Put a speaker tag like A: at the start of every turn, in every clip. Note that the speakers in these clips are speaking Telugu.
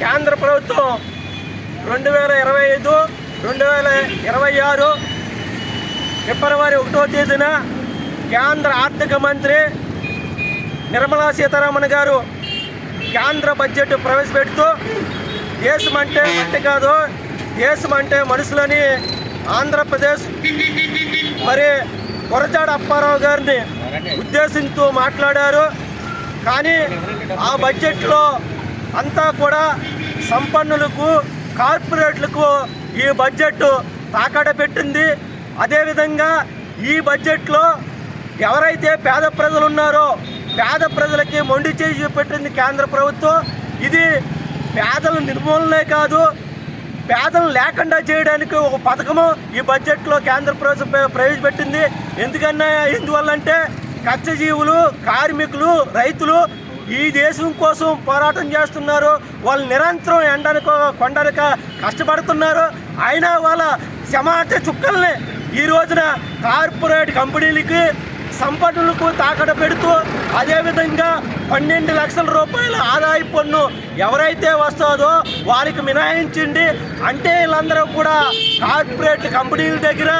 A: కేంద్ర ప్రభుత్వం రెండు వేల ఇరవై ఐదు రెండు వేల ఇరవై ఆరు ఫిబ్రవరి ఒకటో తేదీన కేంద్ర ఆర్థిక మంత్రి నిర్మలా సీతారామన్ గారు కేంద్ర బడ్జెట్ ప్రవేశపెడుతూ దేశం అంటే మట్టి కాదు దేశం అంటే మనుషులని ఆంధ్రప్రదేశ్ మరి కొరచాడ అప్పారావు గారిని ఉద్దేశించూ మాట్లాడారు. కానీ ఆ బడ్జెట్లో అంతా కూడా సంపన్నులకు కార్పొరేట్లకు ఈ బడ్జెట్ తాకడ పెట్టింది. అదేవిధంగా ఈ బడ్జెట్లో ఎవరైతే పేద ప్రజలు ఉన్నారో పేద ప్రజలకి మొండి చేసి పెట్టింది కేంద్ర ప్రభుత్వం. ఇది పేదల నిర్మూలనే కాదు పేదలు లేకుండా చేయడానికి ఒక పథకము ఈ బడ్జెట్లో కేంద్ర ప్రభుత్వం ప్రవేశపెట్టింది. ఎందుకన్నా ఎందువల్లంటే కచ్చజీవులు కార్మికులు రైతులు ఈ దేశం కోసం పోరాటం చేస్తున్నారు. వాళ్ళు నిరంతరం ఎండనుకో కొండలక కష్టపడుతున్నారు. అయినా వాళ్ళ సమాజ చుక్కల్ని ఈ రోజున కార్పొరేట్ కంపెనీలకి సంపన్నులకు తాకడ పెడుతూ అదేవిధంగా పన్నెండు లక్షల రూపాయల ఆదాయ పన్ను ఎవరైతే వస్తుందో వారికి మినహాయించండి. అంటే వీళ్ళందరూ కూడా కార్పొరేట్ కంపెనీల దగ్గర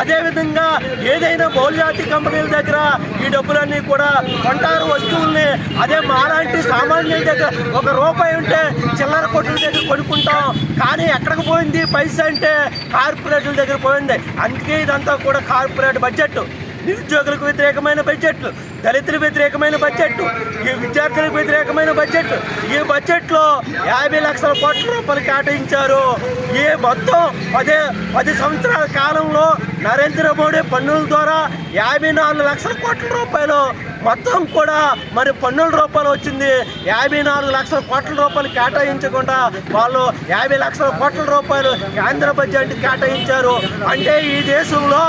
A: అదేవిధంగా ఏదైనా బహుళజాతి కంపెనీల దగ్గర ఈ డబ్బులన్నీ కూడా కొంటారు వస్తువుల్ని. అదే మాలాంటి సామాన్యుల దగ్గర ఒక రూపాయి ఉంటే చిల్లర కొట్టుల దగ్గర కొనుక్కుంటాం. కానీ ఎక్కడికి పోయింది? పైసా అంటే కార్పొరేట్ల దగ్గర పోయింది. అందుకే ఇదంతా కూడా కార్పొరేట్ బడ్జెట్ నిరుద్యోగులకు వ్యతిరేకమైన బడ్జెట్ దళితులకు వ్యతిరేకమైన బడ్జెట్ ఈ విద్యార్థులకు వ్యతిరేకమైన బడ్జెట్ ఈ బడ్జెట్లో యాభై లక్షల కోట్ల రూపాయలు కేటాయించారు. ఈ మొత్తం పదే పది సంవత్సరాల కాలంలో నరేంద్ర మోడీ పన్నుల ద్వారా యాభై నాలుగు లక్షల కోట్ల రూపాయలు మొత్తం కూడా మరి పన్నుల రూపాయలు వచ్చింది. యాభై నాలుగు లక్షల కోట్ల రూపాయలు కేటాయించకుండా వాళ్ళు యాభై లక్షల కోట్ల రూపాయలు కేంద్ర బడ్జెట్ కేటాయించారు. అంటే ఈ దేశంలో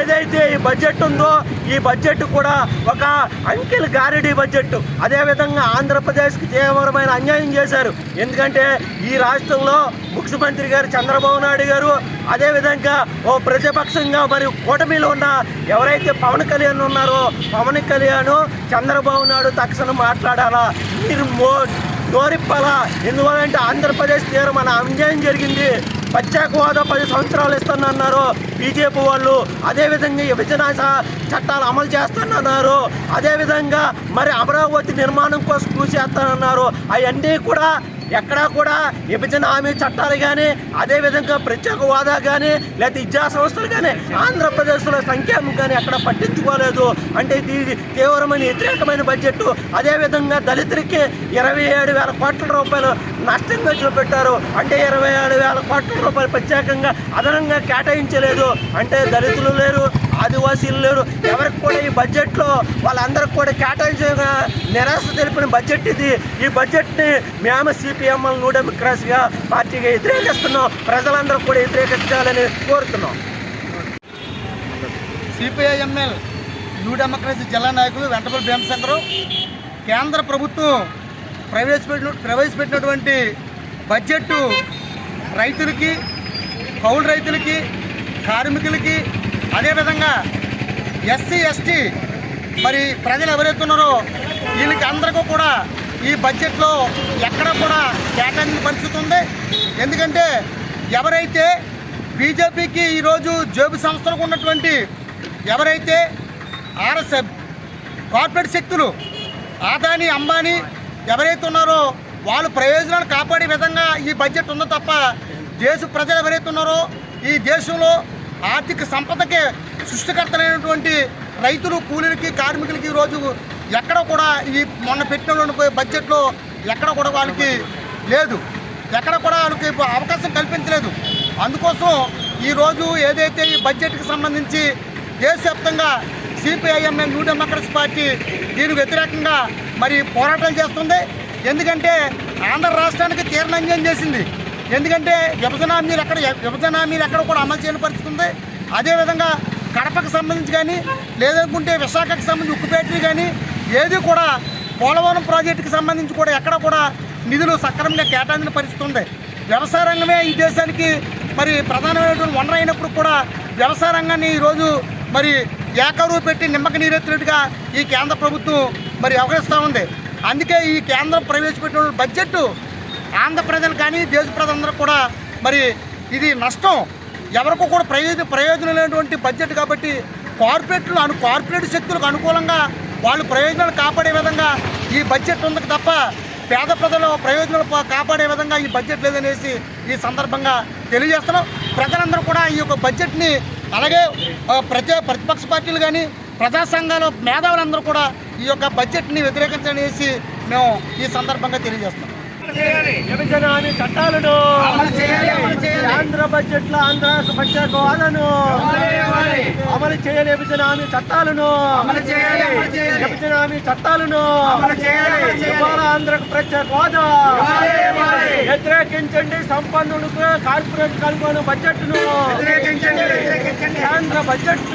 A: ఏదైతే ఈ బడ్జెట్ ఉందో ఈ బడ్జెట్ కూడా ఒక అంకెల్ గారిడీ బడ్జెట్ అదేవిధంగా ఆంధ్రప్రదేశ్కి తీవ్రమైన అన్యాయం చేశారు. ఎందుకంటే ఈ రాష్ట్రంలో ముఖ్యమంత్రి గారు చంద్రబాబు నాయుడు గారు అదేవిధంగా ఓ ప్రతిపక్షంగా మరియు కూటమిలో ఉన్న ఎవరైతే పవన్ కళ్యాణ్ ఉన్నారో పవన్ కళ్యాణ్ చంద్రబాబు నాయుడు తక్షణం మాట్లాడాలా? మీరు మో నోరిప్పాలా. ఎందువల్లంటే ఆంధ్రప్రదేశ్ తీవ్రమైన అన్యాయం జరిగింది. ప్రత్యేక హోదా పది సంవత్సరాలు ఇస్తానన్నారు. బీజేపీ వాళ్ళు అదేవిధంగా విభజన చట్టాలు అమలు చేస్తానన్నారు. అదేవిధంగా మరి అమరావతి నిర్మాణం కోసం కృషి చేస్తానన్నారు. అవన్నీ కూడా ఎక్కడా కూడా విభజన హామీ చట్టాలు కానీ అదేవిధంగా ప్రత్యేక హోదా కానీ లేదా విద్యా సంస్థలు కానీ ఆంధ్రప్రదేశ్లో సంక్షేమం కానీ ఎక్కడ పట్టించుకోలేదు. అంటే ఇది తీవ్రమైన వ్యతిరేకమైన బడ్జెట్ అదేవిధంగా దళితులకి ఇరవై ఏడు వేల కోట్ల రూపాయలు నష్టం ఖర్చులు పెట్టారు. అంటే ఇరవై ఏడు వేల కోట్ల రూపాయలు ప్రత్యేకంగా అదనంగా కేటాయించలేదు. అంటే దళితులు లేరు ఆదివాసీలు లేరు ఎవరికి కూడా ఈ బడ్జెట్లో వాళ్ళందరికి కూడా కేటాయించగా నిరాశ తెలిపిన బడ్జెట్ ఇది. ఈ బడ్జెట్ని మేము సిపిఎంఎల్ న్యూ డెమోక్రసీగా పార్టీగా వ్యతిరేకిస్తున్నాం. ప్రజలందరూ కూడా వ్యతిరేకించాలని కోరుతున్నాం.
B: సిపిఐఎంఎల్ న్యూ డెమోక్రసీ జిల్లా నాయకులు వెంటపల్లి భీమశంకరు కేంద్ర ప్రభుత్వం ప్రవేశపెట్టిన ప్రవేశపెట్టినటువంటి బడ్జెట్ రైతులకి కౌలు రైతులకి కార్మికులకి అదేవిధంగా ఎస్సీ ఎస్టీ మరి ప్రజలు ఎవరైతే ఉన్నారో వీళ్ళకి అందరికీ కూడా ఈ బడ్జెట్లో ఎక్కడ కూడా కేటాయించిన పరిస్థితి ఉంది ఎందుకంటే ఎవరైతే బీజేపీకి ఈరోజు జేబు సంస్థలకు ఉన్నటువంటి ఎవరైతే ఆర్ఎస్ఎఫ్ కార్పొరేట్ శక్తులు ఆదాని అంబానీ ఎవరైతే ఉన్నారో వాళ్ళ ప్రయోజనాలు కాపాడే విధంగా ఈ బడ్జెట్ ఉందో తప్ప దేశ ప్రజలు ఎవరైతే ఉన్నారో ఈ దేశంలో ఆర్థిక సంపదకి సృష్టికర్తలైనటువంటి రైతులు కూలీలకి కార్మికులకి ఈరోజు ఎక్కడ కూడా ఈ మొన్న పెట్టినటువంటి బడ్జెట్లో ఎక్కడ కూడా వాళ్ళకి లేదు. ఎక్కడ కూడా వాళ్ళకి అవకాశం కల్పించలేదు. అందుకోసం ఈరోజు ఏదైతే ఈ బడ్జెట్కి సంబంధించి దేశవ్యాప్తంగా సిపిఐఎంఎల్ న్యూ డెమోక్రసీ పార్టీ దీనికి వ్యతిరేకంగా మరి పోరాటాలు చేస్తుంది. ఎందుకంటే ఆంధ్ర రాష్ట్రానికి తీర్ణంజం చేసింది. ఎందుకంటే విభజన హామీలు ఎక్కడ విభజన హామీలు ఎక్కడ కూడా అమలు చేయని పరిస్థితి ఉంది అదేవిధంగా కడపకు సంబంధించి కానీ లేదనుకుంటే విశాఖకు సంబంధించి ఉక్కు ఫ్యాక్టరీ కానీ ఏది కూడా పోలవరం ప్రాజెక్టుకి సంబంధించి కూడా ఎక్కడ కూడా నిధులు సక్రమంగా కేటాయించిన పరిస్థితి ఉంది. వ్యవసాయ రంగమే ఈ దేశానికి మరి ప్రధానమైనటువంటి వనరు అయినప్పుడు కూడా వ్యవసాయ రంగాన్ని ఈరోజు మరి ఏకరువు పెట్టి నిమ్మక నీరెత్తినట్టుగా ఈ కేంద్ర ప్రభుత్వం మరి వ్యవహరిస్తూ ఉంది. అందుకే ఈ కేంద్రం ప్రవేశపెట్టిన బడ్జెట్ ఆంధ్ర ప్రజలు కానీ దేశ ప్రజలందరూ కూడా మరి ఇది నష్టం. ఎవరికో కూడా ప్రయోజన ప్రయోజనం లేనటువంటి బడ్జెట్ కాబట్టి కార్పొరేట్లు అను కార్పొరేట్ శక్తులకు అనుకూలంగా వాళ్ళు ప్రయోజనాలు కాపాడే విధంగా ఈ బడ్జెట్ ఉంది తప్ప పేద ప్రజల ప్రయోజనాలు కాపాడే విధంగా ఈ బడ్జెట్ లేదనేసి ఈ సందర్భంగా తెలియజేస్తున్నాం. ప్రజలందరూ కూడా ఈ యొక్క బడ్జెట్ని అలాగే ప్రజా ప్రతిపక్ష పార్టీలు కానీ ప్రజా సంఘాల మేధావులందరూ కూడా ఈ యొక్క బడ్జెట్ని వ్యతిరేకించనేసి మేము ఈ సందర్భంగా తెలియజేస్తున్నాం.
A: విభజన హామీ చట్టాలను ఆంధ్ర బడ్జెట్లో ఆంధ్ర ప్రత్యేక హోదాను అమలు చేయని విభజన హామీ చట్టాలను విభజన హామీ చట్టాలను ఇవాళ ఆంధ్రకు ప్రత్యేక హోదా వ్యతిరేకించండి సంపన్నులకు కార్పొరేట్ కనుగోలు బడ్జెట్ను కేంద్ర బడ్జెట్